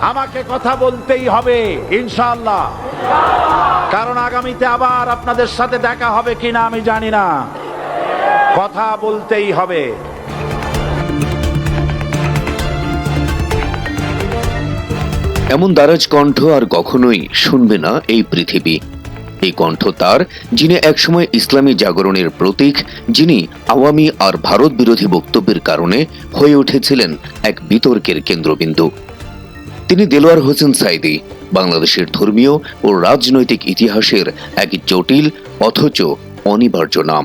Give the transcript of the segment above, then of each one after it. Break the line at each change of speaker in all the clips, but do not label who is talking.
আমাকে কথা বলতেই হবে, ইনশাআল্লাহ। কারণ আগামীতে আবার আপনাদের সাথে দেখা হবে কিনা আমি জানি না। কথা বলতেই হবে।
এমন দারাজ কণ্ঠ আর কখনোই শুনবে না এই পৃথিবী। এই কণ্ঠ তার, যিনি একসময় ইসলামী জাগরণের প্রতীক, যিনি আওয়ামী আর ভারত বিরোধী বক্তব্যের কারণে হয়ে উঠেছিলেন এক বিতর্কের কেন্দ্রবিন্দু। তিনি দেলোয়ার হোসেন সাইদি, বাংলাদেশের ধর্মীয় ও রাজনৈতিক ইতিহাসের এক জটিল অথচ অনিবার্য নাম।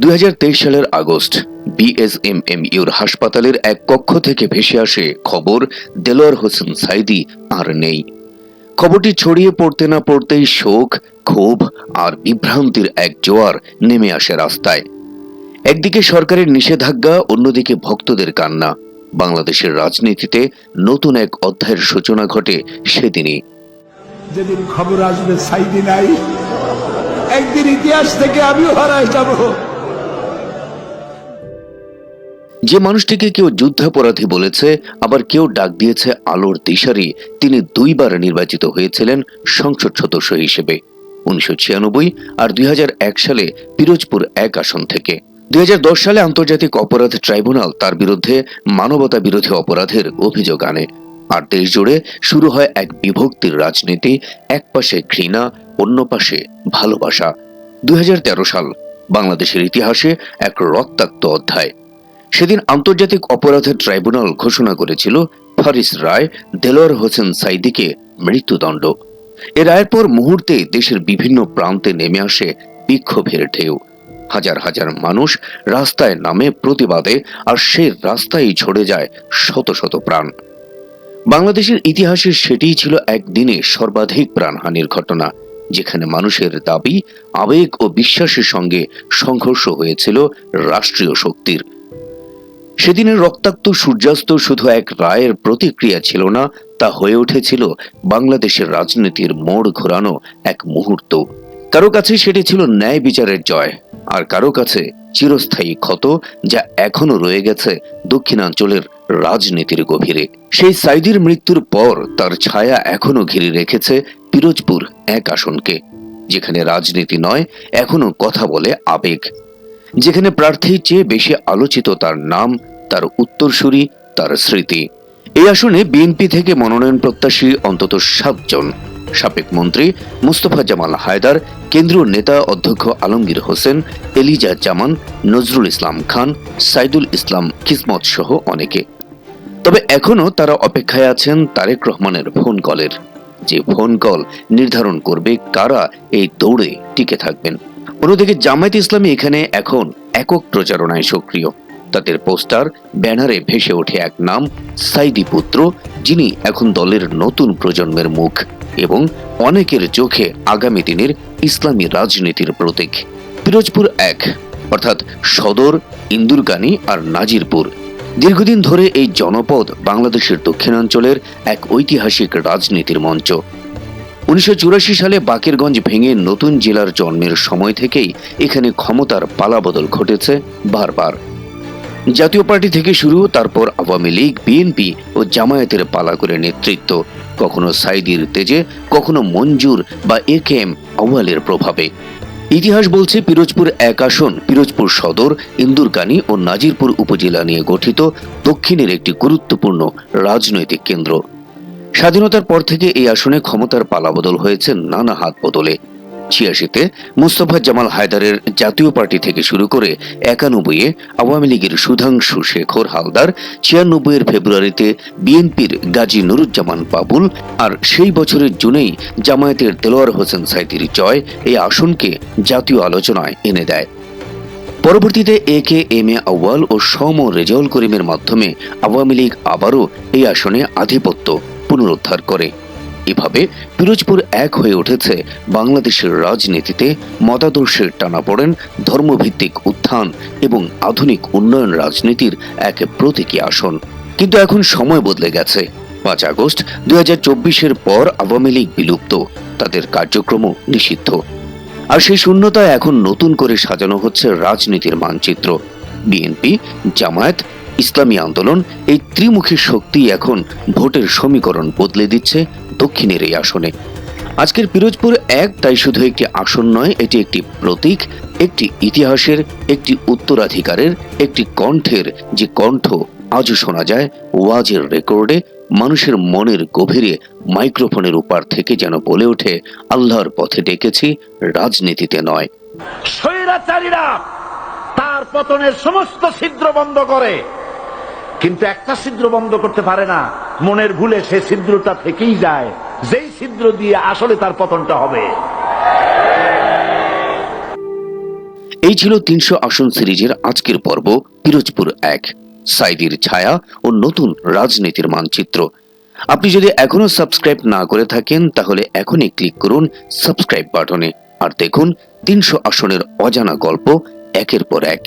দু হাজার তেইশ সালের আগস্ট বিএসএমএমইউর হাসপাতালের এক কক্ষ থেকে ভেসে আসে খবর, দেলোয়ার হোসেন সাইদি আর নেই। খবরটি ছড়িয়ে পড়তে না পড়তেই শোক, ক্ষোভ আর বিভ্রান্তির এক জোয়ার নেমে আসে রাস্তায়। একদিকে সরকারের নিষেধাজ্ঞা, অন্যদিকে ভক্তদের কান্না। বাংলাদেশের রাজনীতিতে নতুন এক অধ্যায়ের সূচনা ঘটে সেদিনই।
যেদিন খবর আসবে সাইদি নাই। একদিন ইতিহাস থেকে আমিও হারায় যাব।
যে মানুষটিকে কেউ যুদ্ধাপরাধী বলেছে আবার কেউ ডাক দিয়েছে আলোর দিশারি তিনি দুইবার নির্বাচিত হয়েছিলেন সংসদ সদস্য হিসেবে উনিশশো ছিয়ানব্বই আর দুই হাজার এক সালে পিরোজপুর এক আসন থেকে। দশ সালে আন্তর্জাতিক অপরাধ ট্রাইব্যুনাল তার বিরুদ্ধে মানবতা বিরোধী অপরাধের অভিযোগ আনে। আর দেশ জুড়ে শুরু হয় এক বিভক্তির রাজনীতি, এক পাশে ঘৃণা, অন্য পাশে ভালোবাসা। দুই হাজার তেরো সাল বাংলাদেশের ইতিহাসে এক রক্তাক্ত অধ্যায়। সেদিন আন্তর্জাতিক অপরাধের ট্রাইব্যুনাল ঘোষণা করেছিল, ফারিস রায় দেলোয়ার হোসেন সাইদিকে মৃত্যুদণ্ড। এ রায়ের পর মুহূর্তে দেশের বিভিন্ন প্রান্তে নেমে আসে বিক্ষোভের ঢেউ। হাজার হাজার মানুষ রাস্তায় নামে প্রতিবাদে আর সে রাস্তায় ঝরে যায় শত শত প্রাণ। বাংলাদেশের ইতিহাসে সেটিই ছিল একদিনে সর্বাধিক প্রাণহানির ঘটনা, যেখানে মানুষের দাবি, আবেগ ও বিশ্বাসের সঙ্গে সংঘর্ষ হয়েছিল রাষ্ট্রীয় শক্তির। সেদিনের রক্তাক্ত সূর্যাস্ত শুধু এক রায়ের প্রতিক্রিয়া ছিল না, তা হয়ে উঠেছিল বাংলাদেশের রাজনীতির মোড় ঘোরানো এক মুহূর্ত। কারও কাছে সেটি ছিল ন্যায় বিচারের জয়। আর কারও কাছে চিরস্থায়ী ক্ষত যা এখনও রয়ে গেছে দক্ষিণাঞ্চলের রাজনীতির গভীরে। সেই সাইদির মৃত্যুর পর তার ছায়া এখনও ঘিরে রেখেছে পিরোজপুর এক আসনকে, যেখানে রাজনীতি নয় এখনও কথা বলে আবেগ। যেখানে প্রার্থীর চেয়ে বেশি আলোচিত তার নাম, তার উত্তরসূরি, তার স্মৃতি। এই আসনে বিএনপি থেকে মনোনয়ন প্রত্যাশী অন্তত সাতজন। সাবেক মন্ত্রী মুস্তফা জামাল হায়দার, কেন্দ্রীয় নেতা অধ্যক্ষ আলমগীর হোসেন, এলিজা জামান, নজরুল ইসলাম খান, সাইদুল ইসলাম কিসমত সহ অনেকে। তবে এখনও তারা অপেক্ষায় আছেন তারেক রহমানের ফোন কলের, যে ফোন কল নির্ধারণ করবে কারা এই দৌড়ে টিকে থাকবেন। অন্যদিকে জামায়াত ইসলামী এখানে এখন একক প্রচারণায় সক্রিয়। তাদের পোস্টার, ব্যানারে ভেসে ওঠে এক নাম, সাইদি পুত্র, যিনি এখন দলের নতুন প্রজন্মের মুখ। এবং অনেকের চোখে আগামী দিনের ইসলামী রাজনীতির প্রতীক। পিরোজপুর এক, অর্থাৎ সদর ইন্দুরকানি আর নাজিরপুর। দীর্ঘদিন ধরে এই জনপদ বাংলাদেশের দক্ষিণাঞ্চলের এক ঐতিহাসিক রাজনীতির মঞ্চ। উনিশশো চুরাশি সালে বাকেরগঞ্জ ভেঙে নতুন জেলার জন্মের সময় থেকেই এখানে ক্ষমতার পালাবদল ঘটেছে বারবার। জাতীয় পার্টি থেকে শুরু, তারপর আওয়ামী লীগ, বিএনপি ও জামায়াতের পালা করে নেতৃত্ব। কখনো সাইদির তেজে, কখনো মঞ্জুর বা এ কে এম আওয়ালের প্রভাবে। ইতিহাস বলছে পিরোজপুর এক আসন, পিরোজপুর সদর, ইন্দুরকানি ও নাজিরপুর উপজেলা নিয়ে গঠিত দক্ষিণের একটি গুরুত্বপূর্ণ রাজনৈতিক কেন্দ্র। স্বাধীনতার পর থেকে এই আসনে ক্ষমতার পালাবদল হয়েছে নানা হাত বদলে। ছিয়াশিতে মুস্তফা জামাল হায়দারের জাতীয় পার্টি থেকে শুরু করে একানব্বইয়ে আওয়ামী লীগের সুধাংশু শেখর হালদার, ছিয়ানব্বইয়ের ফেব্রুয়ারিতে বিএনপির গাজী নুরুজ্জামান বাবুল আর সেই বছরের জুনেই জামায়াতের দেলোয়ার হোসেন সাইদির জয় এই আসনকে জাতীয় আলোচনায় এনে দেয়। পরবর্তীতে এ কে এম এ আউয়াল ও সম রেজাউল করিমের মাধ্যমে আওয়ামী লীগ আবারও এই আসনে আধিপত্য পুনরুদ্ধার করে। এভাবে পিরোজপুর এক হয়ে উঠেছে বাংলাদেশের রাজনীতিতে মতাদর্শের টানাপড়েন, ধর্মভিত্তিক উত্থান এবং আধুনিক উন্নয়ন রাজনীতির এক প্রতীকী আসন। কিন্তু এখন সময় বদলে গেছে। পাঁচ আগস্ট দুই হাজার পর আওয়ামী লীগ বিলুপ্ত, তাদের কার্যক্রমও নিষিদ্ধ। আর সেই শূন্যতায় এখন নতুন করে সাজানো হচ্ছে রাজনীতির মানচিত্র। বিএনপি, জামায়াত, ইসলামী আন্দোলন এই ত্রিমুখী শক্তি এখন ভোটের সমীকরণ বদলে দিচ্ছে দক্ষিণের এই আসনে। আজকের পিরোজপুর এক, তাই শুধু একটি আসন নয়, এটি একটি প্রতীক, একটি ইতিহাসের, একটি উত্তরাধিকারের, একটি কণ্ঠের। যে কণ্ঠ আজও শোনা যায়, ওয়াজের রেকর্ডে, মানুষের মনের গভীরে, মাইক্রোফোনের উপার থেকে যেন বলে ওঠে, আল্লাহর পথে ডেকেছি, রাজনীতিতে নয়।
তার পতনের সমস্ত ছিদ্র বন্ধ করে, কিন্তু একটা ছিদ্র বন্ধ করতে পারে না। মনের ভুলে সে ছিদ্রটা থেকেই যায়। যেই ছিদ্র দিয়ে আসলে তার পতনটা হবে।
এই ছিল তিনশো আসন সিরিজের আজকের পর্ব, পিরোজপুর এক। সাইদির ছায়া ও নতুন রাজনীতির মানচিত্র। আপনি যদি এখনও সাবস্ক্রাইব না করে থাকেন, তাহলে এখনই ক্লিক করুন সাবস্ক্রাইব বাটনে। আর দেখুন তিনশো আসনের অজানা গল্প একের পর এক।